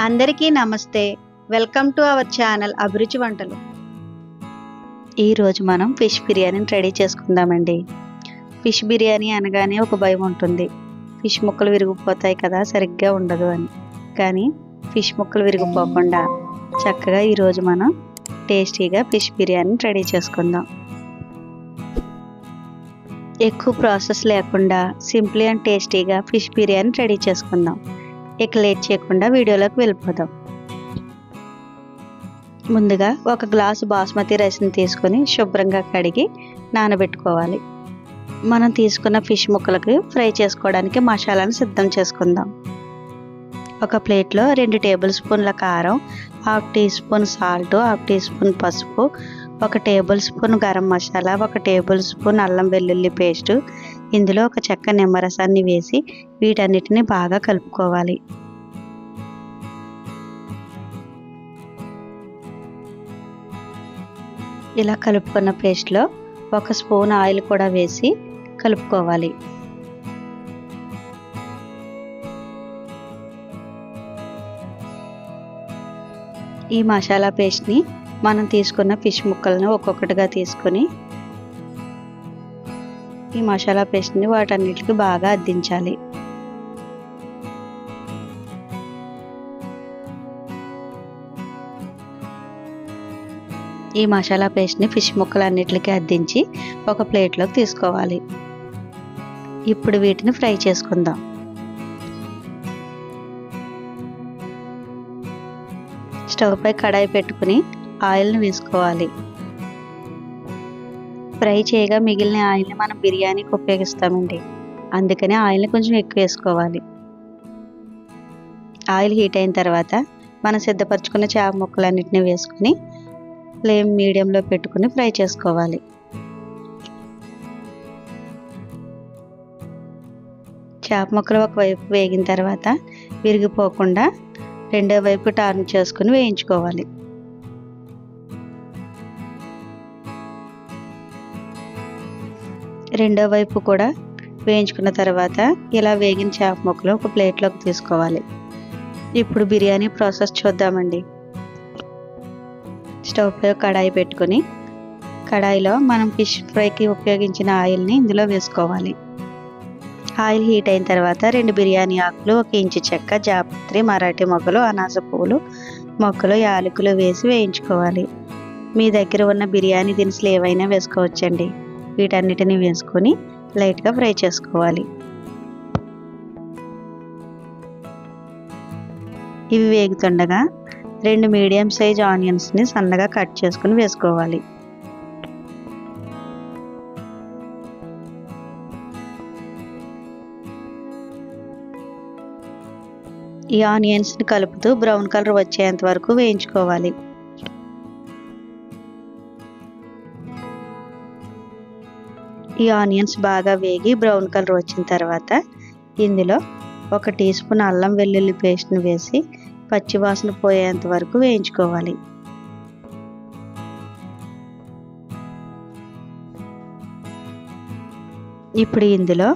అందరికీ నమస్తే. Welcome to our channel అభిరుచి వంటలు. ఈరోజు మనం ఫిష్ బిర్యానీని రెడీ చేసుకుందామండి. ఫిష్ బిర్యానీ అనగానే ఒక భయం ఉంటుంది. ఫిష్ ముక్కలు విరిగిపోతాయి కదా సరిగ్గా ఉండదు అని. కానీ ఫిష్ ముక్కలు విరిగిపోకుండా చక్కగా ఈరోజు మనం టేస్టీగా ఫిష్ బిర్యానీని రెడీ చేసుకుందాం. ఎక్కువ ప్రాసెస్ లేకుండా సింప్లీ అండ్ టేస్టీగా ఫిష్ బిర్యానీ రెడీ చేసుకుందాం. ఇక లేట్ చేయకుండా వీడియోలోకి వెళ్ళిపోదాం. ముందుగా ఒక గ్లాసు బాస్మతి రైస్ని తీసుకొని శుభ్రంగా కడిగి నానబెట్టుకోవాలి. మనం తీసుకున్న ఫిష్ ముక్కలకి ఫ్రై చేసుకోవడానికి మసాలాను సిద్ధం చేసుకుందాం. ఒక ప్లేట్లో రెండు టేబుల్ స్పూన్ల కారం half teaspoon salt half teaspoon పసుపు ఒక టేబుల్ స్పూన్ గరం మసాలా ఒక టేబుల్ స్పూన్ అల్లం వెల్లుల్లి పేస్టు ఇందులో ఒక చెక్క నిమ్మరసాన్ని వేసి వీటన్నిటిని బాగా కలుపుకోవాలి. ఇలా కలుపుకున్న పేస్ట్లో ఒక స్పూన్ ఆయిల్ కూడా వేసి కలుపుకోవాలి. ఈ మసాలా పేస్ట్ని మనం తీసుకున్న ఫిష్ ముక్కలను ఒక్కొక్కటిగా తీసుకొని ఈ మసాలా పేస్ట్ని వాటన్నిటికి బాగా అద్దించాలి. ఈ మసాలా పేస్ట్ని ఫిష్ ముక్కలన్నిటికీ అద్దించి ఒక ప్లేట్లోకి తీసుకోవాలి. ఇప్పుడు వీటిని ఫ్రై చేసుకుందాం. స్టవ్ పై కడాయి పెట్టుకుని ఆయిల్ని వేసుకోవాలి. ఫ్రై చేయగా మిగిలిన ఆయిల్ని మనం బిర్యానీకి ఉపయోగిస్తామండి. అందుకనే ఆయిల్ని కొంచెం ఎక్కువ వేసుకోవాలి. ఆయిల్ హీట్ అయిన తర్వాత మనం సిద్ధపరచుకున్న చేప ముక్కలన్నిటిని వేసుకుని ఫ్లేమ్ మీడియంలో పెట్టుకుని ఫ్రై చేసుకోవాలి. చేప ముక్కలు ఒకవైపు వేగిన తర్వాత విరిగిపోకుండా రెండో వైపు టర్న్ చేసుకుని వేయించుకోవాలి. రెండో వైపు కూడా వేయించుకున్న తర్వాత ఇలా వేగిన చేప ముక్కలు ఒక ప్లేట్లోకి తీసుకోవాలి. ఇప్పుడు బిర్యానీ ప్రాసెస్ చూద్దామండి. స్టవ్పై కడాయి పెట్టుకొని కడాయిలో మనం ఫిష్ ఫ్రైకి ఉపయోగించిన ఆయిల్ని ఇందులో వేసుకోవాలి. ఆయిల్ హీట్ అయిన తర్వాత రెండు బిర్యానీ ఆకులు ఒక ఇంచు చెక్క జాపత్రి మరాఠీ మొగ్గలు అనాస పువ్వులు మొక్కలు యాలకులు వేసి వేయించుకోవాలి. మీ దగ్గర ఉన్న బిర్యానీ దినుసులు ఏవైనా వేసుకోవచ్చండి. వీటన్నిటిని వేసుకొని లైట్గా ఫ్రై చేసుకోవాలి. ఇవి వేగుతుండగా రెండు మీడియం సైజ్ ఆనియన్స్ని సన్నగా కట్ చేసుకుని వేసుకోవాలి. ఈ ఆనియన్స్ని కలుపుతూ బ్రౌన్ కలర్ వచ్చేంత వరకు వేయించుకోవాలి. ఈ ఆనియన్స్ బాగా వేగి బ్రౌన్ కలర్ వచ్చిన తర్వాత ఇందులో ఒక టీ స్పూన్ అల్లం వెల్లుల్లి పేస్ట్ని వేసి పచ్చివాసన పోయేంత వరకు వేయించుకోవాలి. ఇప్పుడు ఇందులో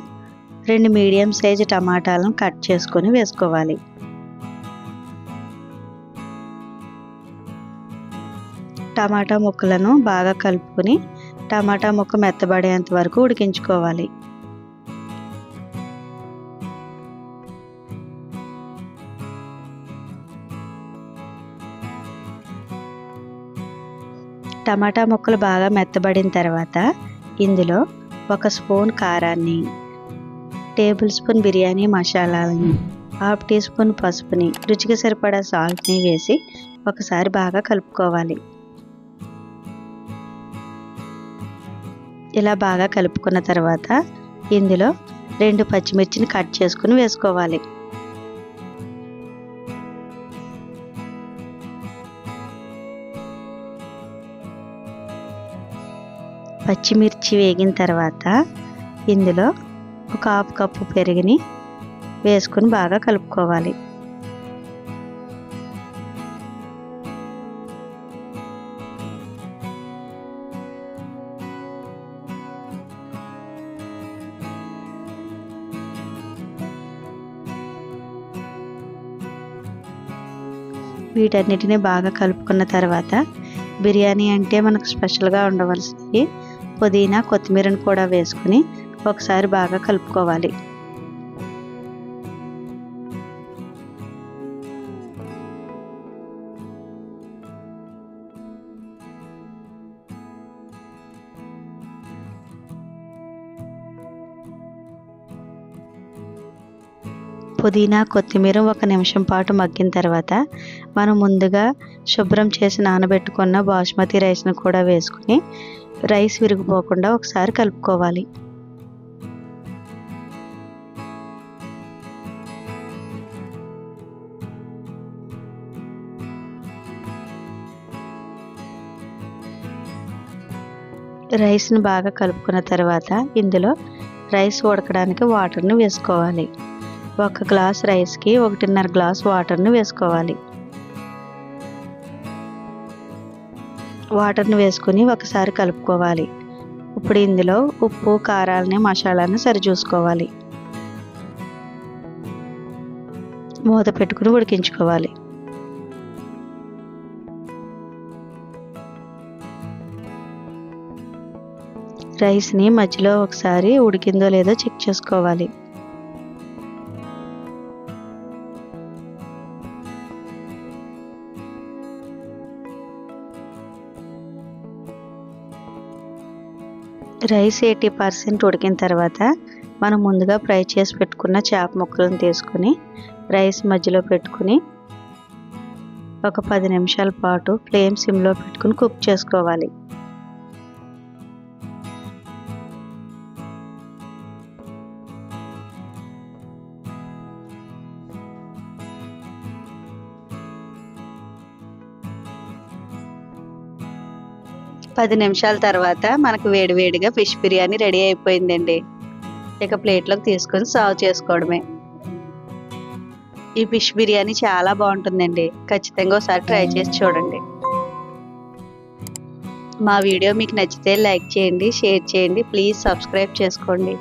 రెండు మీడియం సైజు టమాటాలను కట్ చేసుకొని వేసుకోవాలి. టమాటా ముక్కలను బాగా కలుపుకొని టమాటా ముక్క మెత్తబడేంత వరకు ఉడికించుకోవాలి. టమాటా ముక్కలు బాగా మెత్తబడిన తర్వాత ఇందులో ఒక స్పూన్ కారాన్ని టేబుల్ స్పూన్ బిర్యానీ మసాలాలని హాఫ్ టీ స్పూన్ పసుపుని రుచికి సరిపడా సాల్ట్ని వేసి ఒకసారి బాగా కలుపుకోవాలి. ఇలా బాగా కలుపుకున్న తర్వాత ఇందులో రెండు పచ్చిమిర్చిని కట్ చేసుకుని వేసుకోవాలి. పచ్చిమిర్చి వేగిన తర్వాత ఇందులో ఒక హాఫ్ కప్పు పెరుగుని వేసుకుని బాగా కలుపుకోవాలి. వీటన్నిటిని బాగా కలుపుకున్న తర్వాత బిర్యానీ అంటే మనకు స్పెషల్గా ఉండవలసింది. పుదీనా కొత్తిమీరను కూడా వేసుకుని ఒకసారి బాగా కలుపుకోవాలి. పుదీనా కొత్తిమీర ఒక నిమిషం పాటు మగ్గిన తర్వాత మనం ముందుగా శుభ్రం చేసి నానబెట్టుకున్న బాస్మతి రైస్ను కూడా వేసుకుని రైస్ విరిగిపోకుండా ఒకసారి కలుపుకోవాలి. రైస్ను బాగా కలుపుకున్న తర్వాత ఇందులో రైస్ ఉడకడానికి వాటర్ని వేసుకోవాలి. ఒక గ్లాస్ రైస్కి ఒకటిన్నర గ్లాస్ వాటర్ని వేసుకోవాలి. వాటర్ని వేసుకుని ఒకసారి కలుపుకోవాలి. ఇప్పుడు ఇందులో ఉప్పు కారాలని మసాలాని సరిచూసుకోవాలి. మూత పెట్టుకుని ఉడికించుకోవాలి. రైస్ని మధ్యలో ఒకసారి ఉడికిందో లేదో చెక్ చేసుకోవాలి. రైస్ ఎయిటీ పర్సెంట్ ఉడికిన తర్వాత మనం ముందుగా ఫ్రై చేసి పెట్టుకున్న చేప ముక్కలను తీసుకుని రైస్ మధ్యలో పెట్టుకుని ఒక పది నిమిషాల పాటు ఫ్లేమ్ సిమ్లో పెట్టుకుని కుక్ చేసుకోవాలి. పది నిమిషాల తర్వాత మనకు వేడివేడిగా ఫిష్ బిర్యానీ రెడీ అయిపోయిందండి. ఇక ప్లేట్లోకి తీసుకొని సర్వ్ చేసుకోవడమే. ఈ ఫిష్ బిర్యానీ చాలా బాగుంటుందండి. ఖచ్చితంగా ఒకసారి ట్రై చేసి చూడండి. మా వీడియో మీకు నచ్చితే లైక్ చేయండి షేర్ చేయండి ప్లీజ్ సబ్స్క్రైబ్ చేసుకోండి.